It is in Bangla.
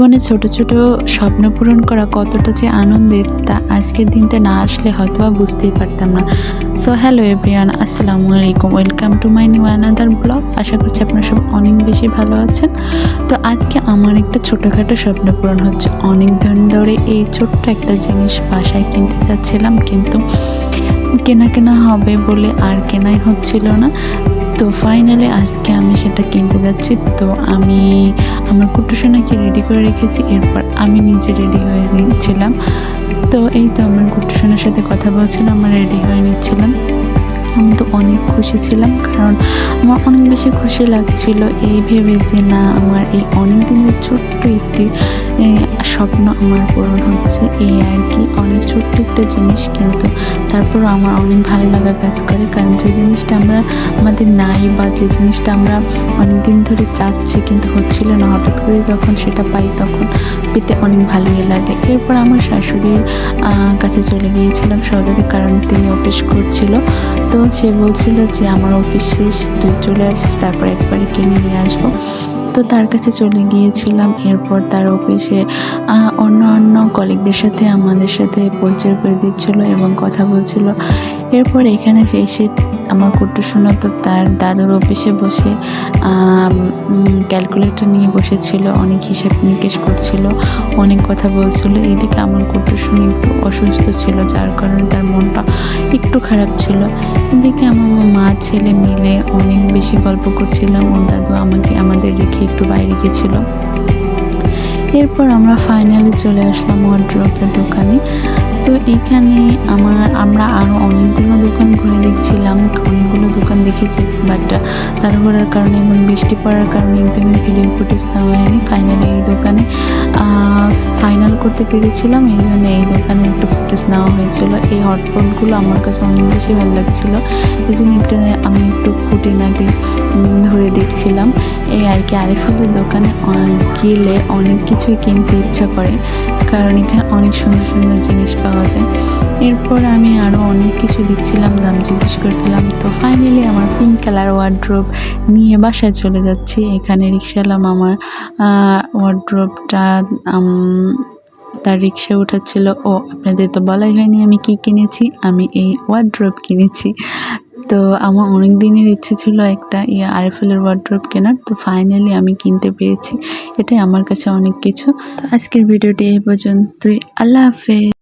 জীবনে ছোট ছোট স্বপ্ন পূরণ করা কতটা যে আনন্দের, তা আজকের দিনটা না আসলে হয়তো বুঝতেই পারতাম না। সো হ্যালো এভরিওয়ান আসসালামু আলাইকুম welcome to my new another blog আশা করছি আপনারা সব অনেক বেশি ভালো আছেন। তো আজকে আমার একটা ছোটোখাটো স্বপ্ন পূরণ হচ্ছে। অনেক দিন ধরে এই ছোট্ট একটা জিনিস বাসায় কিনতে চাচ্ছিলাম কিন্তু কেনা কেনা হবে বলে আর কেনাই হচ্ছিল না। তো ফাইনালি আজকে আমি সেটা কিনতে যাচ্ছি। তো আমি, আমার কুটুসোনাকে রেডি করে রেখেছি, এরপর আমি নিজে রেডি হয়ে নিচ্ছিলাম। তো এই তো আমার কুটুসোনার সাথে কথা বলছিলাম আমার রেডি হয়ে নিচ্ছিলাম। আমি তো অনেক খুশি ছিলাম, কারণ আমার অনেক বেশি খুশি লাগছিল এই ভেবে যে না, আমার এই অনেক দিনের ছোট্ট একটি স্বপ্ন আমার পূরণ হচ্ছে। এই আর কি, অনেক ছোট্ট একটা জিনিস কিন্তু তারপর আমার অনেক ভালো লাগা কাজ করে, কারণ যে জিনিসটা আমরা আমাদের নাই বা যে জিনিসটা আমরা অনেক দিন ধরে চাচ্ছি কিন্তু হচ্ছিল না, হঠাৎ করে যখন সেটা পাই তখন পেতে অনেক ভালোই লাগে। এরপর আমার শাশুড়ির কাছে চলে গিয়েছিলাম সদরে কারণ তিনি অফিস করছিল। তো সে বলছিল যে, আমার অফিস শেষ, তুই চলে আসিস, তারপর একবারে কিনে নিয়ে আসব। তো তার কাছে চলে গিয়েছিলাম। এরপর তার অফিসে অন্য অন্য কলিগদের সাথে আমাদের সাথে পরিচয় করে দিচ্ছিল এবং কথা বলছিল। এরপর এখানে এসে আমার কুট্টু শোনা তো তার দাদুর অফিসে বসে ক্যালকুলেটর নিয়ে বসেছিল, অনেক হিসাব নিকেশ করছিল, অনেক কথা বলছিল। এদিকে আমার কুট্টু শুনে একটু অসুস্থ ছিল, যার কারণে তার মনটা একটু খারাপ ছিল। এদিকে আমার মা, ছেলে মিলে অনেক বেশি গল্প করছিলাম, ওর দাদু আমাকে, আমাদের রেখে একটু বাইরে গেছিল। এরপর আমরা ফাইনালি চলে আসলাম ওয়ার্ড্রপের দোকানে। তো এখানে আমার, আমরা আরও দোকান ঘুরে দেখছিলাম, অনেকগুলো দোকান দেখেছি বাট তাড়াহুড়ার কারণে এবং বৃষ্টি পড়ার কারণে একদমই ভিডিও ফুটেজ নেওয়া হয়নি। ফাইনালি এই দোকানে ফাইনাল করতে পেরেছিলাম, এই জন্য এই দোকানে একটু ফুটেজ নেওয়া হয়েছিল। এই হটপটগুলো আমার কাছে অনেক বেশি ভালো লাগছিল। এই জন্য একটু, আমি একটু খুঁটিনাটি ধরে দেখছিলাম। এই আর কি আরিফালের দোকানে গেলে অনেক কিছুই কিনতে ইচ্ছা করে, কারণ এখানে অনেক সুন্দর সুন্দর জিনিস পাওয়া যায়। এরপর আমি আরও অনেক কিছু দেখছিলাম, দাম জিজ্ঞেস করছিলাম, তো ফাইনালি আমার পিঙ্ক কালার ওয়ার্ড্রোব নিয়ে বাসায় চলে যাচ্ছি। এখানে রিক্সালাম আমার ওয়ার্ড্রোবটা তার রিক্সা উঠাচ্ছিল, ও, আপনাদের তো বলাই হয়নি আমি কি কিনেছি? আমি এই ওয়ার্ড্রপ কিনেছি। তো আমার অনেক দিনের ইচ্ছে ছিল একটা ইয়ে আরএফএলের ওয়ার্ড্রপ কেনার, তো ফাইনালি আমি কিনতে পেরেছি। এটাই আমার কাছে অনেক কিছু। তো আজকের ভিডিওটি এই পর্যন্তই। আল্লাহ হাফেজ।